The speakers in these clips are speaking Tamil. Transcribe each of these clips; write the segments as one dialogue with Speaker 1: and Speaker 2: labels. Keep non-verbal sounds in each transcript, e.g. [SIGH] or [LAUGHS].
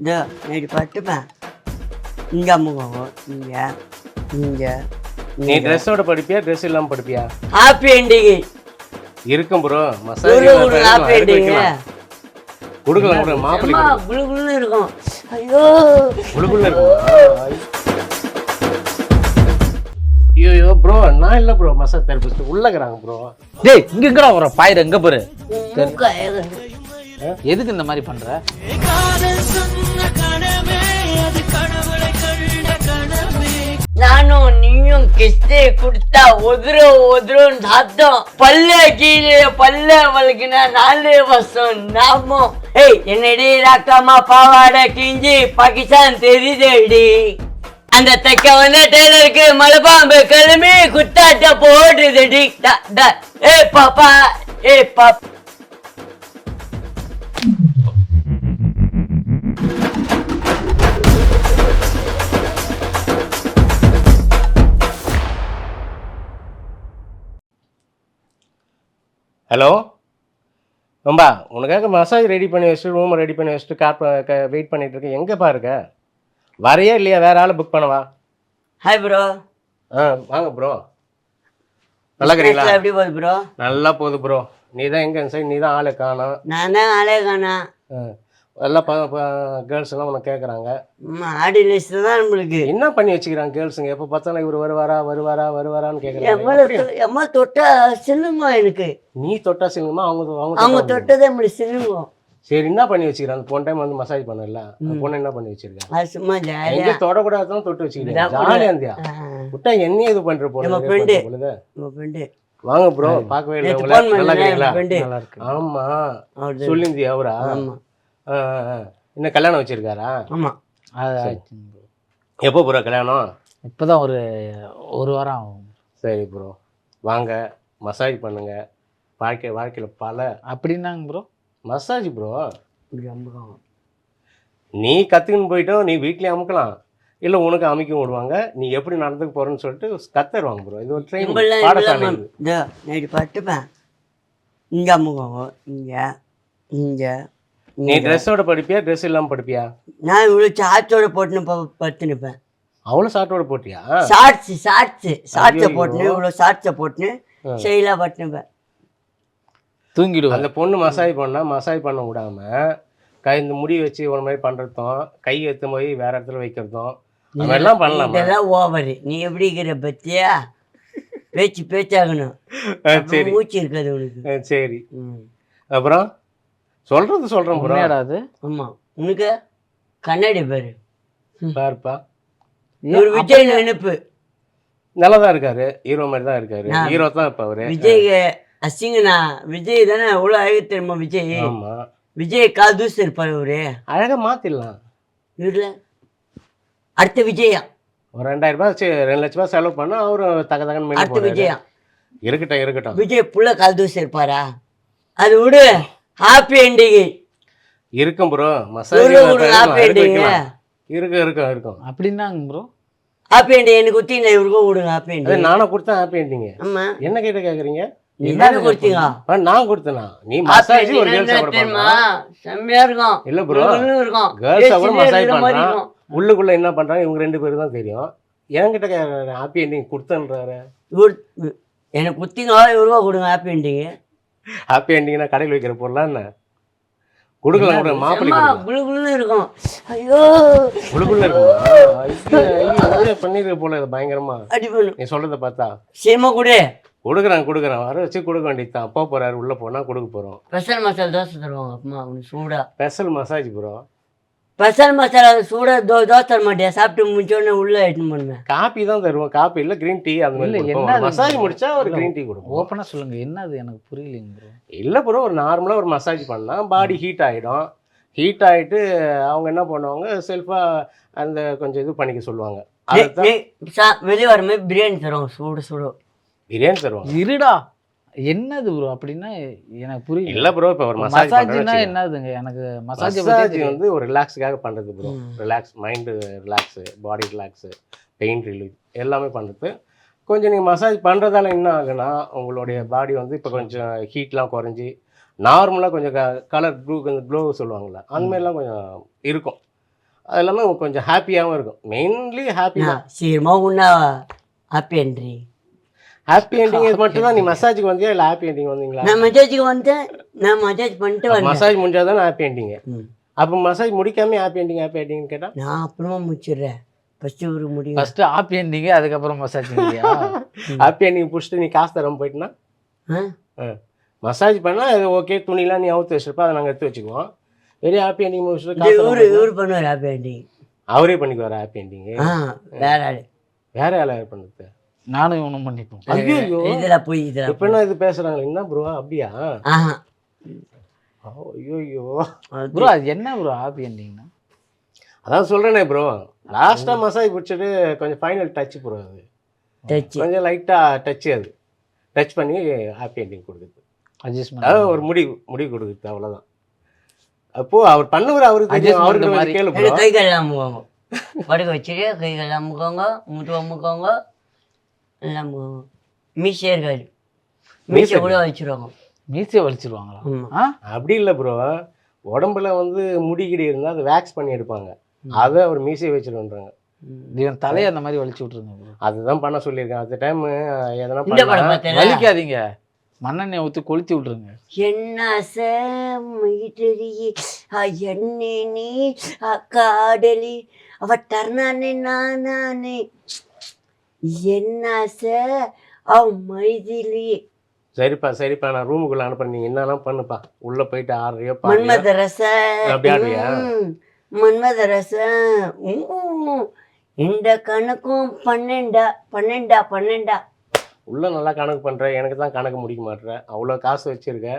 Speaker 1: இந்த நைட்டு பட்டுப்பேன் இங்கே முகம் இங்கே இங்கே
Speaker 2: நீ ட்ரெஸ்ஸோட படிப்பியா ட்ரெஸ் இல்லாம படிப்பியா?
Speaker 1: ஹாப்பி எண்டிங்
Speaker 2: இருக்கும் ப்ரோ
Speaker 1: குடு ஹாப்பி எண்டிங்
Speaker 2: கொடுக்கலாம் கூட மாப்பிள்ளை
Speaker 1: அம்மா குளு குளுன்னு இருக்கும். ஐயோ.
Speaker 2: குழுக்குள்ள இருக்குமா. ஐயோ ப்ரோ நான் இல்ல ப்ரோ மசாஜ் தெரபிஸ்ட் உள்ளக்கிறாங்க ப்ரோ
Speaker 3: டேய் இங்க எங்கடா வர பாயிர எங்க பாரு. எதுக்கு இந்த மாதிரி பண்ற?
Speaker 1: நானும் நீயும் கிஸ்டே கொடுத்தா ஒதுர ஒதுரும் சாத்தம். பல்ல கீழே பல்ல வலிக்கின நாலு வருஷம் நாமும் ஏய் என்னடி ராக்கம்மா பாவாடை கிஞ்சி பாகிஸ்தான் தெரியுதேடி? அந்த தைக்க வந்த டெய்லருக்கு மலைபாம்பு கிளம்பி குத்தாட்ட போடுதுடி. ஏ பாப்பா. ஏ பாப்பா
Speaker 2: ஹலோ ரொம்ப உனக்காக மசாஜ் ரெடி பண்ணி வச்சுட்டு ரூமை ரெடி பண்ணி வச்சுட்டு கார் வெயிட் பண்ணிட்டு இருக்கேன். எங்கேப்பா இருக்க? வரையா இல்லையா? வேற ஆளை புக் பண்ணவா?
Speaker 1: ஹாய் ப்ரோ
Speaker 2: ஆ வாங்க ப்ரோ நல்லா இருக்கிறீங்களா?
Speaker 1: எப்படி போகுது ப்ரோ
Speaker 2: நல்லா போகுது ப்ரோ நீ தான் எங்கே சைடு நீ தான் ஆளை காணோம்.
Speaker 1: நான் தான் ஆளே காணா
Speaker 2: ஆ. எல்லாம் கேர்ள்ஸ் எல்லாம் உன்னை கேட்குறாங்க
Speaker 1: ஆடி லிஸ்ட் தான் நம்மளுக்கு.
Speaker 2: என்ன பண்ணி வச்சுக்கிறாங்க கேர்ள்ஸுங்க எப்போ பார்த்தாலும் இவர் வருவாரா வருவாரா வருவாரான்னு கேட்குறாங்க
Speaker 1: எம்மா தொட்டா சில்லுமா எனக்கு.
Speaker 2: நீ தொட்டா சிங்கமா அவங்க அவங்க
Speaker 1: அவங்க
Speaker 2: தொட்டா
Speaker 1: தொட்டதே நம்மளுக்கு சில்லுவோம்
Speaker 2: சரி என்ன பண்ணி வச்சுக்கிறாங்க? போன டைம் வந்து மசாஜ் பண்ணல. அந்த பொண்ணு என்ன பண்ணி வச்சிருக்காங்க
Speaker 1: அது சும்மா ஜாலியா
Speaker 2: எங்க தொடக்கூடாதான் தொட்டு வச்சுக்கிறீங்க.
Speaker 1: இதான்
Speaker 2: ஜாலியா இருந்தியா? விட்டா என்னையே இது.
Speaker 1: உங்க ஃப்ரெண்டு
Speaker 2: வாங்க ப்ரோ பார்க்கவே இல்லை நல்லா இருக்கீங்களா?
Speaker 1: என் friend.
Speaker 3: நல்லா இருக்கு
Speaker 2: ஆமா.
Speaker 1: அவரு
Speaker 2: சொல்லிந்தி அவரா?
Speaker 1: ஆமா.
Speaker 2: ஆ, ஆ, ஆ. இன்னும் கல்யாணம் வச்சிருக்காரா?
Speaker 1: ஆமா.
Speaker 3: அது
Speaker 2: சரி.
Speaker 3: ஆச்சுங்க bro.
Speaker 2: எப்போ ப்ரோ கல்யாணம்?
Speaker 3: இப்பதான் ஒரு ஒரு வாரம் ஆகும்.
Speaker 2: சரி ப்ரோ வாங்க மசாஜ் பண்ணுங்க. வாழ்க்கை வாழ்க்கையில பல.
Speaker 3: அப்படின்னாங்க ப்ரோ
Speaker 2: மசாஜ் ப்ரோ
Speaker 1: இப்படி அமுகம்.
Speaker 2: நீ கத்துக்கின்னு போயிட்டோம் நீ வீட்லயே அமுக்கலாம். இல்ல உனக்கு அமைக்க விடுவாங்க. நீ எப்படி நடந்துக்க போறேன்னு சொல்லிட்டு கத்துருவாங்க ப்ரோ இது ஒரு ட்ரெயின் பாடசாலை இது.
Speaker 1: இதோ நைட்டு பட்டுப்பேன் இங்க அமுகம் இங்க இங்க.
Speaker 2: நீ. ட்ரெஸ்ஸோட படிப்பியா? ட்ரெஸ் இல்லாம படிப்பியா?
Speaker 1: நான் இவ்வளவு சாச்சோட போட்டுன்னு ப- படுத்துனுப்பேன்
Speaker 2: அவ்வளவு ஷார்ட்டோட போட்டியா?
Speaker 1: ஷார்ட்ஸ் ஷார்ட்ஸ் ஷார்ட்ஸை. போட்டுன்னு இவ்வளவு ஷார்ட்ஸை போட்டுன்னு. செயலா பட்டுனுப்பேன்
Speaker 3: தூங்கிடுவார்
Speaker 2: அந்த பொண்ணு மசாஜ் பண்ணா மசாஜ் பண்ண விடாம கை இந்த முடி வச்சு ஒரு மாதிரி பண்றதும் கை எடுத்து போய் வேற இடத்துல வைக்கிறதும் எல்லாம் பண்ணலாமா?
Speaker 1: இதெல்லாம் ஓவர் நீ எப்படி இருக்கிற பத்தியா? பேச்சு பேச்சாகணும்.
Speaker 2: சரி.
Speaker 1: மூச்சு இருக்காது உனக்கு.
Speaker 2: சரி. அப்புறம்? சொல்றது சொல்றேன் ப்ரோ
Speaker 3: அது?
Speaker 1: ஆமா. உனக்கு கண்ணாடி பாரு.
Speaker 2: பாருப்பா.
Speaker 1: ஒரு விஜய் நினைப்பு
Speaker 2: நல்லா தான் இருக்காரு. ஹீரோ மாதிரி தான் இருக்காரு. ஹீரோ தான் இப்ப அவரு.
Speaker 1: விஜய் அசிங்கண்ணா விஜய் தானே எவ்வளோ அழகு தெரியுமா விஜய்?
Speaker 2: ஆமா.
Speaker 1: விஜய் கால் தூசு இருப்பாரு அவரு.
Speaker 2: அழகா மாத்திடலாம்.
Speaker 1: வீட்டுல அடுத்த விஜயா?
Speaker 2: ஒரு ரெண்டாயிரம் ரூபாய் வச்சு ரெண்டு லட்ச ரூபாய் செலவு பண்ணா அவரும் தக தகன்னு மேலே
Speaker 1: அடுத்த விஜயா?
Speaker 2: இருக்கட்டும் இருக்கட்டும்.
Speaker 1: விஜய் புள்ள கால் தூசு இருப்பாரா? அது விடு. ஹாப்பி எண்டிங்
Speaker 2: இருக்கும் ப்ரோ மசாஜ்
Speaker 1: ending.
Speaker 2: இருக்கும் இருக்கும் இருக்கும்.
Speaker 3: அப்படின்னாங்க ப்ரோ
Speaker 1: ஹாப்பி எண்டிங் எனக்கு குத்திங்க இவருக்கும் விடுங்க ஹாப்பி எண்டிங்
Speaker 2: நானும் கொடுத்தேன் ஹாப்பி எண்டிங்க
Speaker 1: ஆமா.
Speaker 2: என்ன கேட்ட கேக்குறீங்க? நான் கொடுத்தேனா? நீ மசாஜ் ஒரு
Speaker 1: செம்மையா இருக்கும்.
Speaker 2: இல்ல ப்ரோ
Speaker 1: இருக்கும்.
Speaker 2: கேர்ள்ஸ்
Speaker 1: ஏசிலே
Speaker 2: மசாஜ் பண்றான். உள்ளுக்குள்ள என்ன பண்றாங்க? இவங்க ரெண்டு பேரும் தான் தெரியும். என்கிட்ட ஹாப்பி எண்டிங் கொடுத்தன்றாரு.
Speaker 1: எனக்கு குத்திங்க இவருவா கொடுங்க ஹாப்பி எண்டிங்
Speaker 2: ஹாப்பி எண்டிங்னா கடையில் வைக்கிற பொருளா என்ன? கொடுக்கலாம் கூட மாப்பிள்ளை
Speaker 1: இருக்கும். ஐயோ.
Speaker 2: உள்ளுக்குள்ள இருக்குமா? பண்ணிருக்க போல இது பயங்கரமா. நீ சொல்றத பார்த்தா?
Speaker 1: சீமா கொடு.
Speaker 2: கொடுக்குறான் கொடுக்குறான். வர வச்சு கொடுக்க வேண்டியதுதான் அப்பா போறாரு உள்ள போனா கொடுக்க போறோம்.
Speaker 1: ஸ்பெஷல் மசாலா தோசை தருவாங்க அம்மா சூடா.
Speaker 2: Special massage bro
Speaker 1: special masala சூடா தோ தோசை தர மாட்டியா சாப்பிட்டு முடிச்சோடனே உள்ள எடுத்துன்னு பண்ணுவேன்
Speaker 2: காப்பி தான் தருவோம். காப்பி இல்ல கிரீன் டீ அந்த
Speaker 3: இல்ல,
Speaker 2: மாதிரி
Speaker 3: என்ன அது?
Speaker 2: மசாஜ் முடிச்சா ஒரு கிரீன் டீ கொடுப்போம்.
Speaker 3: ஓப்பனா சொல்லுங்க. என்ன அது எனக்கு புரியலைங்க ப்ரோ
Speaker 2: இல்ல ப்ரோ ஒரு நார்மலா ஒரு மசாஜ் பண்ணா பாடி ஹீட் ஆயிடும். ஹீட் ஆயிட்டு அவங்க என்ன பண்ணுவாங்க? செல்ஃபா அந்த கொஞ்சம் இது பண்ணிக்க சொல்லுவாங்க.
Speaker 1: வெளியே வரும்போது பிரியாணி தருவாங்க. சூடு சூடு.
Speaker 2: பிரியாணி தருவாங்க.
Speaker 3: இருடா. என்னது ப்ரோ அப்படின்னா எனக்கு புரியல
Speaker 2: இல்ல ப்ரோ இப்ப ஒரு மசாஜ்
Speaker 3: மசாஜ்னா என்னதுங்க? எனக்கு மசாஜ்
Speaker 2: மசாஜ் வந்து ஒரு ரிலாக்ஸுக்காக பண்றது bro. Relax mind relax body relax pain relief எல்லாமே பண்ணுறது கொஞ்சம் நீங்கள் மசாஜ் பண்ணுறதால என்ன ஆகுனா உங்களுடைய பாடி வந்து இப்போ கொஞ்சம் ஹீட்லாம் குறைஞ்சி நார்மலாக கொஞ்சம் கலர் ப்ளூ கொஞ்சம் க்ளோ சொல்லுவாங்கள்ல அந்த மாதிரிலாம் கொஞ்சம் இருக்கும். அது இல்லாமல் கொஞ்சம் ஹாப்பியாகவும் இருக்கும். மெயின்லி ஹாப்பி தான்.
Speaker 1: நான் சீக்கிரமா உன்னா ஹாப்பி என்ட்ரி
Speaker 2: ஹாப்பி எண்டிங் இது மட்டும் தான் நீ மசாஜுக்கு வந்தியா இல்லை ஹாப்பி எண்டிங் வந்தீங்களா?
Speaker 1: நான் மசாஜுக்கு வந்தேன் நான் மசாஜ் பண்ணிட்டு வந்தேன்.
Speaker 2: மசாஜ் முடிஞ்சால் தானே ஹாப்பி எண்டிங்க
Speaker 1: ம்.
Speaker 2: அப்போ மசாஜ் முடிக்காம ஹாப்பி எண்டிங் ஹாப்பி எண்டிங்னு கேட்டால்
Speaker 1: நான் அப்புறமா முடிச்சிடுறேன். ஃபஸ்ட்டு ஒரு முடியும்
Speaker 3: ஃபர்ஸ்ட் ஆப்பி எண்டிங்க அதுக்கப்புறம் மசாஜ்
Speaker 2: ஹாப்பி எண்டிங் பிடிச்சிட்டு நீ காசு தராமல் போயிட்டுனா?
Speaker 1: ஆ?
Speaker 2: மசாஜ் பண்ணால் அது ஓகே துணிலாம் நீ அவுத்து வச்சிருப்பா அதை நாங்கள் எடுத்து வச்சுக்குவோம். வெரி ஹாப்பி எண்டிங் முடிச்சுட்டு
Speaker 1: இவரு
Speaker 2: தராம
Speaker 1: இவரு பண்ணுவார் ஹாப்பி என்டிங்
Speaker 2: அவரே பண்ணிக்குவார் ஹாப்பி எண்டிங்கு
Speaker 1: ஆ வேற ஆளு.
Speaker 2: வேற யாரும் பண்ணுறது?
Speaker 3: நானும் இவனும் பண்ணிப்போம்.
Speaker 2: ஐயோ
Speaker 1: இதுல போய் இதுல
Speaker 2: இப்போ என்ன இது பேசுகிறாங்க என்ன ப்ரோ அப்படியா? ஐயோ ஐயோ
Speaker 3: ப்ரோ அது என்ன ப்ரோ ஆப்பி எண்டிங்னா
Speaker 2: அதான் சொல்கிறேனே ப்ரோ லாஸ்ட்டாக மசாஜ் பிடிச்சிட்டு கொஞ்சம் ஃபைனல் டச் ப்ரோ அது.
Speaker 1: டச்சு
Speaker 2: கொஞ்சம் லைட்டாக டச் அது. டச் பண்ணி ஹாப்பி எண்டிங் கொடுக்குது.
Speaker 3: அட்ஜஸ்ட்மெண்ட்
Speaker 2: அதாவது ஒரு முடி முடி கொடுக்குது அவ்வளோதான் அப்போ அவர் பண்ணுவார் அவருக்கு அவருக்கு கேளு bro.
Speaker 1: கைகள் அமுக்குவாங்க படுக்க வச்சுட்டு கைகள் அமுக்குவாங்க முட்டு அமுக்குவாங்க எல்லாம் அமுக்குவாங்க மீசே இருக்காது மீசை கூட வச்சிருவாங்க.
Speaker 3: மீசையை வலிச்சிருவாங்களா. ஆ?
Speaker 2: அப்படி இல்லை ப்ரோ உடம்புல வந்து முடி கிடி இருந்தால் அதை வேக்ஸ் பண்ணி எடுப்பாங்க. அதை அவர் மீசையை வச்சிருன்றாங்க
Speaker 3: இவன் தலையை அந்த மாதிரி வலிச்சு விட்ருங்க ப்ரோ
Speaker 2: அதுதான் பண்ண சொல்லியிருக்கேன் அந்த டைம் எதனா
Speaker 3: வலிக்காதீங்க. மண்ணெண்ணெய் ஊற்றி கொளுத்தி விட்ருங்க
Speaker 1: என்ன மயிட்டறியே எண்ணே நீ காடலி. அவ தர்ணானே நானே என்ன அவ மைதிலி
Speaker 2: சரிப்பா சரிப்பா. நான் ரூமுக்குள்ள அனுப்புறேன். நீங்க என்னெல்லாம் பண்ணுப்பா? உள்ள போயிட்டு ஆடுறியோ
Speaker 1: மன்மத ரச
Speaker 2: அப்படி ஆடுறியா?
Speaker 1: மன்மத இந்த கணக்கும் பன்னெண்டா பன்னெண்டா பன்னெண்டா.
Speaker 2: உள்ள நல்லா கணக்கு பண்ற. எனக்கு தான் கணக்கு முடிக்க மாட்டேற. அவ்வளோ காசு வச்சிருக்க.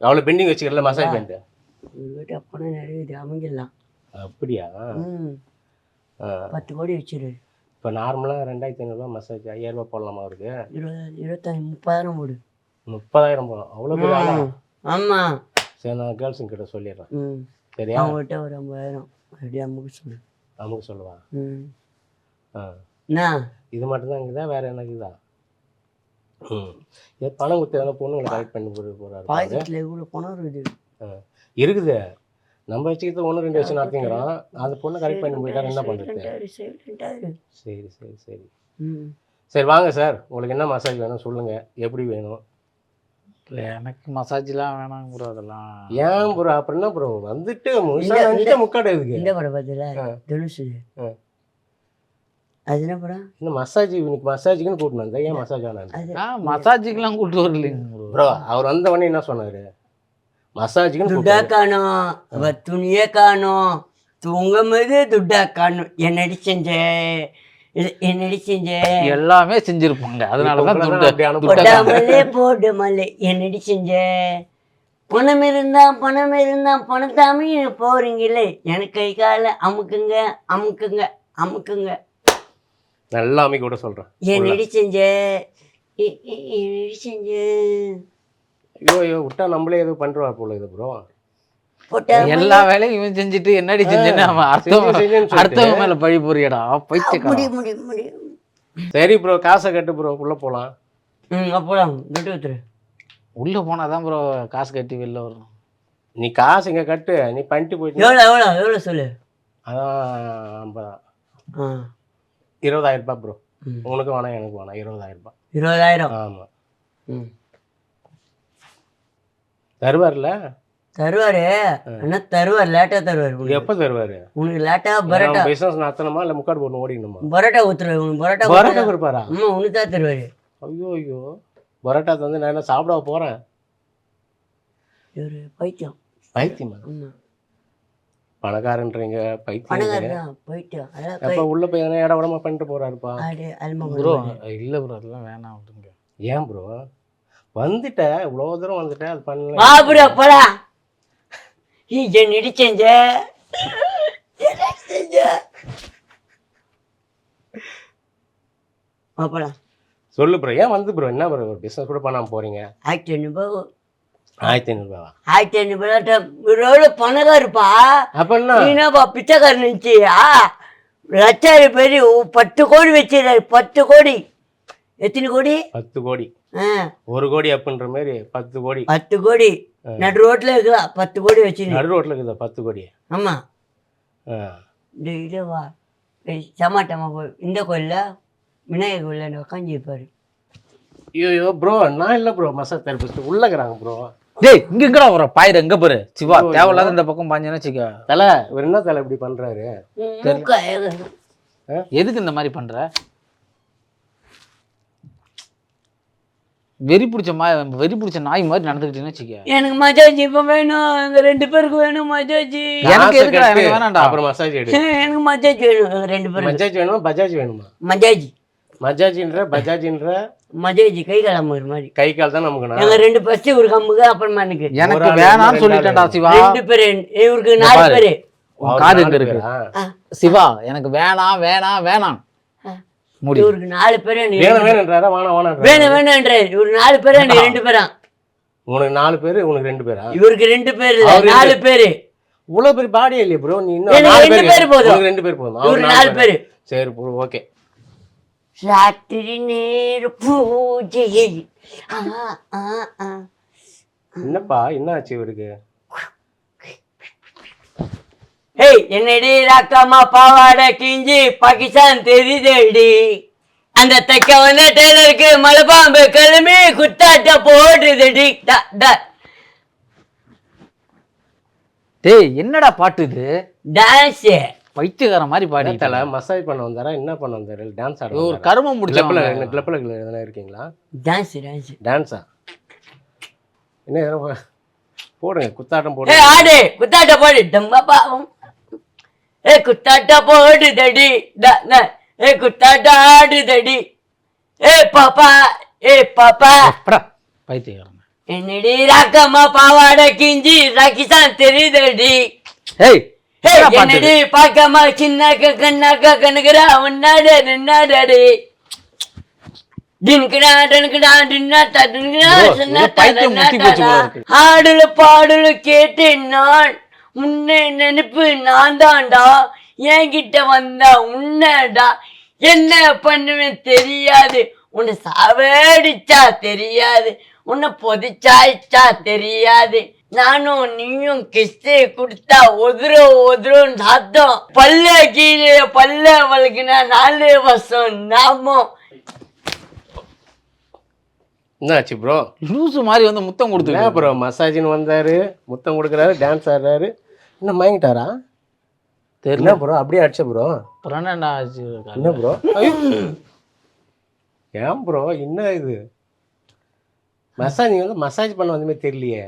Speaker 2: அவ்வளோ பெண்டிங் வச்சுக்கிறல மசாஜ் பண்ணிட்டு
Speaker 1: வீட்டு பணம் நிறைய அமைஞ்சிடலாம்
Speaker 2: அப்படியா?
Speaker 1: பத்து கோடி வச்சிரு.
Speaker 2: இப்போ நார்மலாக ரெண்டாயிரத்தி ஐநூறுரூவா மசாஜ் ஐயாயிரம் ரூபாய் போடலாமா அவருக்கு?
Speaker 1: இருபது இருபத்தஞ்சு முப்பதாயிரம் போடு.
Speaker 2: முப்பதாயிரம் போகும் அவ்வளோ பெரிய ஆளா?
Speaker 1: ம், ஆமா.
Speaker 2: சரி நான் கேர்ள்ஸுங்க கிட்ட சொல்லிடுறேன். சரியா?
Speaker 1: அவங்ககிட்ட ஒரு ஐம்பதாயிரம். அப்படியே அமுக்கு சொல்லு.
Speaker 2: நமக்கு சொல்லுவா? ஆ. இது மட்டும்தான் இருக்குதா? வேற என்ன இருக்குதா? இது பணம் கொடுத்து எதனா பொண்ணுங்களை கரெக்ட் பண்ணி போகிறாரு
Speaker 1: பாக்கெட்டில் இவ்வளோ பணம் இருக்குது.
Speaker 2: இருக்குது. நம்ம வச்சுக்கிட்டு ஒன்று ரெண்டு வச்சு நடத்திங்கிறோம் அந்த பொண்ணை கரெக்ட் பண்ணி போயிட்டா என்ன பண்ணுறது. சரி சரி சரி.
Speaker 1: ம்.
Speaker 2: சரி வாங்க சார். உங்களுக்கு என்ன மசாஜ் வேணும் சொல்லுங்கள் எப்படி வேணும்?
Speaker 3: இல்லை எனக்கு மசாஜ்லாம் வேணாம் ப்ரோ அதெல்லாம்.
Speaker 2: ஏன் ப்ரோ அப்புறம் என்ன ப்ரோ வந்துட்டு முழுசா
Speaker 1: இந்த-
Speaker 2: வந்துட்டு முக்காடு எதுக்கு?
Speaker 1: இந்த படம் பார்த்தல
Speaker 2: ஆ.
Speaker 1: தனுஷு. அது என்ன படம்
Speaker 2: இந்த மசாஜ் இன்னைக்கு மசாஜுக்குன்னு கூட்டினு வந்தேன். ஏன் மசாஜ் வேணாம்
Speaker 1: அது
Speaker 3: ஆ மசாஜுக்கெலாம் கூப்பிட்டு வரலைங்க ப்ரோ
Speaker 2: ப்ரோ அவர் வந்த உடனே என்ன சொன்னாரு? மசாஜுக்குன்னு
Speaker 1: துட்டா. காணோம். அவ துணியே காணோம். தூங்கும் போது துட்டா காணும். என்னடி செஞ்ச? என்னடி செஞ்ச?
Speaker 3: எல்லாமே செஞ்சிருப்பாங்க. அதனால தான்
Speaker 2: இப்ப
Speaker 3: துட்டு
Speaker 2: அப்படி அனுப்ப-
Speaker 3: துட்டை காணும்.
Speaker 1: போடாமலே போடுமல்ல என்னடி செஞ்ச? பணம் இருந்தா பணம் இருந்தா பணத்தாமே போறீங்களே எனக்கு கை கால அமுக்குங்க அமுக்குங்க அமுக்குங்க.
Speaker 2: நல்லா அமைக்க கூட சொல்றேன்.
Speaker 1: என்னடி செஞ்ச? என்னடி செஞ்ச?
Speaker 2: ஐயோ ஐயோ விட்டா நம்மளே எதுவும் பண்றவா போல இது ப்ரோ
Speaker 1: போட்டா
Speaker 3: எல்லா வேலையும் இவன் செஞ்சுட்டு என்னடி செஞ்சேன்னு அவன் அர்த்தம். அடுத்தவங்க மேல பழி
Speaker 1: முடி முடி
Speaker 2: சரி ப்ரோ காசை கட்டு ப்ரோ உள்ள போலாம்.
Speaker 3: உள்ள போனாதான் ப்ரோ காசு கட்டி வெளில வரணும்.
Speaker 2: நீ காசு இங்க கட்டு நீ பண்ணிட்டு போயிட்டு
Speaker 1: எவ்வளோ எவ்வளோ எவ்வளோ சொல்லு?
Speaker 2: அதான் இருபதாயிரம் ரூபாய் ப்ரோ. உனக்கு வேணாம் எனக்கு வேணாம் இருபதாயிரம் ரூபாய்.
Speaker 1: இருபதாயிரம்?
Speaker 2: ஆமா.
Speaker 1: ம்.
Speaker 2: தருவார்ல?
Speaker 1: தருவாரு. என்ன தருவார் லேட்டா தருவார்.
Speaker 2: எப்போ தருவாரு?
Speaker 1: உனக்கு லேட்டா பரோட்டா.
Speaker 2: பிசினஸ் நடத்தணுமா இல்ல முக்காடு போட்டு ஓடிக்கணுமா
Speaker 1: பரோட்டா ஊத்துருவாரு உனக்கு பரோட்டா
Speaker 2: பரோட்டா. கொடுப்பாரா?
Speaker 1: அம்மா உனக்கு தான் தருவாரு.
Speaker 2: ஐயோ ஐயோ. பரோட்டா தந்து நான் என்ன சாப்பிட போறேன்?
Speaker 1: இவரு பைத்தியம்.
Speaker 2: பைத்தியமா? பணக்காரன்றீங்க பைத்தியம் அப்ப உள்ள போய் எதனா இட விடமா பண்ணிட்டு போறாருப்பா?
Speaker 1: ஆடு அல்மா
Speaker 3: ப்ரோ இல்ல ப்ரோ அதெல்லாம் வேணாம் விடுங்க.
Speaker 2: ஏன் ப்ரோ? வந்துட்ட இவ்வளவு தூரம் வந்துட்ட அது பண்ணல.
Speaker 1: ப்ரோ போடா. என்னடி செஞ்ச என்னடி செஞ்ச போலாம்
Speaker 2: சொல்லு ப்ரோ ஏன் வந்து ப்ரோ என்ன ப்ரோ பிசினஸ் கூட பண்ணாம போறீங்க?
Speaker 1: ஆயிரத்தி ஐநூறுபா
Speaker 2: ஆயிரத்தி ஐநூறுபாவா
Speaker 1: ஆயிரத்தி ஐநூறுபா எவ்வளோ பணக்கார இருப்பா
Speaker 2: அப்ப என்ன?
Speaker 1: நீனாப்பா பிச்சைக்காரன் நினச்சியா? லட்சாயிரம் பேர் பத்து கோடி வச்சிருக்காரு. பத்து கோடி. எத்தனை கோடி?
Speaker 2: பத்து கோடி. ஒரு கோடி அப்படின்ற மாதிரி பத்து கோடி.
Speaker 1: பத்து கோடி. நடு ரோட்ல இருக்கலாம் பத்து கோடி வச்சு
Speaker 2: நடு ரோட்ல இருக்குதா? பத்து கோடி.
Speaker 1: ஆமா. இந்த இது வா. சமாட்டமா போய். இந்த கோயில்ல விநாயகர் கோயில்ல உட்காந்துருப்பாரு
Speaker 2: ஐயோ ப்ரோ நான் இல்லை ப்ரோ மசாஜ் தெரபிஸ்ட் உள்ளக்கிறாங்க ப்ரோ
Speaker 3: டேய் இங்க எங்கடா வர பாயிர எங்க பாரு சிவா தேவையில்லாத இந்த பக்கம் பாஞ்சேன்னா வச்சுக்க.
Speaker 2: தலை இவர் என்ன தலை இப்படி பண்றாரு?
Speaker 3: எதுக்கு இந்த மாதிரி பண்ற? வெறி பிடிச்ச மா வெறி பிடிச்ச நாய் மாதிரி நடந்துக்கிட்டேன்னு வச்சுக்க.
Speaker 1: எனக்கு மஜாஜி இப்ப வேணும். எங்க ரெண்டு பேருக்கு வேணும் மஜாஜி.
Speaker 3: எனக்கு எதுக்குடா? எனக்கு வேணாம்டா.
Speaker 2: அப்புறம் மசாஜ் எடு. [LAUGHS]
Speaker 1: எனக்கு மஜாஜி வேணும் ரெண்டு பேருக்கு
Speaker 2: மஜாஜ் வேணுமா பஜாஜ் வேணுமா?
Speaker 1: மஜாஜி.
Speaker 2: மஜாஜின்ற பஜாஜின்ற?
Speaker 1: மஜாஜி கை கிளம்புற மாதிரி.
Speaker 2: கை கால் தான் நமக்கு
Speaker 1: எங்க ரெண்டு ஃபர்ஸ்ட் ஒரு கம்புக்கு அப்புறமா எனக்கு.
Speaker 3: எனக்கு
Speaker 2: ஒரு
Speaker 3: வேணாம்னு சொல்லிட்டேன்டா சிவா.
Speaker 1: ரெண்டு பேரு இவருக்கு நாலு
Speaker 3: பாரு. காது எங்க இருக்கு? சிவா எனக்கு வேணாம் வேணாம் வேணாம்.
Speaker 1: இவருக்கு நாலு பேரு
Speaker 2: வேணும் வேணுன்றாரா வேணா வேணான்றா
Speaker 1: வேணும் வேணும்ன்ற இவரு நாலு பேரு ரெண்டு பேரா?
Speaker 2: உனக்கு நாலு பேரு உனக்கு ரெண்டு பேரா?
Speaker 1: இவருக்கு ரெண்டு பேரு நாலு பேரு.
Speaker 2: இவ்வளவு பெரிய பாடியே இல்லையே ப்ரோ நீ இன்னும்
Speaker 1: ரெண்டு
Speaker 2: பேர்
Speaker 1: போதும்.
Speaker 2: ரெண்டு பேர் போதும். அவரு
Speaker 1: நாலு பேரு.
Speaker 2: சரி ப்ரோ ஓகே
Speaker 1: ராத்திரி நேர பூஜை ஆ, ஆ, ஆ.
Speaker 2: என்னப்பா என்ன ஆச்சு இவருக்கு?
Speaker 1: ஏய் என்னடி ராக்காமா பாவாடை கிஞ்சி பாகிஸ்தான் தெரியுதேடி? அந்த தைக்க வந்த டெய்லருக்கு மலைப்பாம்பு கிளம்பி குத்தாட்ட போடுதுடி டா, டா.
Speaker 3: டேய் என்னடா பாட்டு இது?
Speaker 1: டான்ஸ்.
Speaker 3: பைத்தியக்கார மாதிரி பாடி.
Speaker 2: தலை மசாஜ் பண்ண வந்தாரா என்ன பண்ண வந்தாரு? டான்ஸ் ஆட
Speaker 3: ஒரு கருமம்
Speaker 2: கிளப்ல
Speaker 3: முடிச்சவன்
Speaker 2: கிளப்ல எதனா இருக்கீங்களா?
Speaker 1: Dance dance.
Speaker 2: டான்ஸா? என்ன போடுங்க குத்தாட்டம்
Speaker 1: ஏ
Speaker 2: போடுங்க.
Speaker 1: ஆடு குத்தாட்ட போடு. டம்பா பாவம் ஏ குத்தாட்ட போடு தடி ட, ட. ஏ குத்தாட்ட ஆடு தடி ஏ பாப்பா ஏ பாப்பா
Speaker 3: அடா, பைத்தியக்காரன்
Speaker 1: என்னடி ராக்கம்மா பாவாடை கிஞ்சி ராக்கிசான் தெரியுதடி
Speaker 3: ஏய்
Speaker 1: ஏய்,
Speaker 3: என்னடா பாட்டு
Speaker 1: என்னடி பார்க்காம சின்னாக்க கண்ணாக்க கண்ணுக்குறா உன்னாட நின்னாடடி டின்குடா டனுக்குடா டின்னாட்டா டின்குடா
Speaker 3: bro, ஏதோ
Speaker 1: சின்னாட்டா
Speaker 3: பைத்தியம் முத்தி போச்சு போல இருக்கு.
Speaker 1: ஆடுல பாடுல கேட்டேன் நான் முன்னே நினைப்பு நான் தான்டா என்கிட்ட வந்தா உன்னடா. என்ன பண்ணுவேன் தெரியாது. உன்னை சாவடிச்சா தெரியாது. உன்னை பொதிச்சாய்ச்சா தெரியாது. நானும் நீயும் கிஸ்ஸே கொடுத்தா ஒதுர ஒதுரும் சாத்தம் பல்ல கீழே பல்ல வளர்க்கினா நாலு வருஷம் நாமம்
Speaker 2: என்ன ஆச்சு ப்ரோ
Speaker 3: லூசு மாதிரி வந்து முத்தம்
Speaker 2: என்ன
Speaker 3: கொடுத்து
Speaker 2: ப்ரோ மசாஜின்னு வந்தாரு. முத்தம் கொடுக்குறாரு டான்ஸ் ஆடுறாரு. என்ன மயங்கிட்டாரா?
Speaker 3: தெரியல.
Speaker 2: என்ன ப்ரோ அப்படியே அடிச்ச ப்ரோ
Speaker 3: அப்புறம் என்னடா ஆச்சு?
Speaker 2: என்ன ப்ரோ ஏன் ப்ரோ என்ன இது? மசாஜ் நீங்க வந்து மசாஜ் பண்ண வந்த மாதிரி தெரியலையே.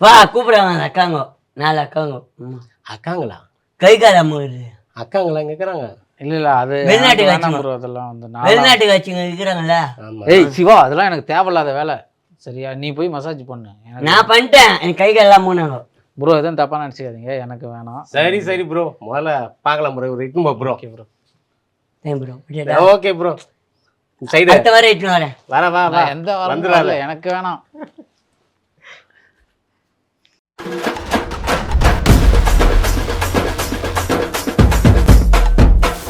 Speaker 1: வா கூப்பிடுவாங்க அந்த அக்காங்க. நாலு அக்காங்க.
Speaker 2: அக்காங்களா?
Speaker 1: கை கால
Speaker 2: அக்காங்களா இங்க இருக்கிறாங்க?
Speaker 3: இல்ல இல்ல அது
Speaker 1: வெளிநாட்டு
Speaker 3: எனக்கு வேணாம்
Speaker 1: காட்சி
Speaker 3: bro, அதெல்லாம் வந்து நான்
Speaker 1: வெளிநாட்டு காட்சிங்க இருக்கிறாங்கல்ல.
Speaker 3: ஏய் சிவா அதெல்லாம் எனக்கு தேவையில்லாத வேலை. சரியா? நீ போய் மசாஜ் பண்ணு.
Speaker 1: நான் பண்ணிட்டேன். என் கை எல்லாம் மூணாங்க
Speaker 3: ப்ரோ எதுவும் தப்பாக நினச்சிக்காதீங்க. எனக்கு வேணாம்.
Speaker 2: சரி சரி ப்ரோ முதல்ல பார்க்கலாம் ப்ரோ ரிட்டன் போ bro
Speaker 3: okay bro
Speaker 1: bro
Speaker 2: okay bro side
Speaker 1: அடுத்த இட்டு வரேன்.
Speaker 2: வர வா வா.
Speaker 3: எந்த வாரம் எனக்கு வேணாம்.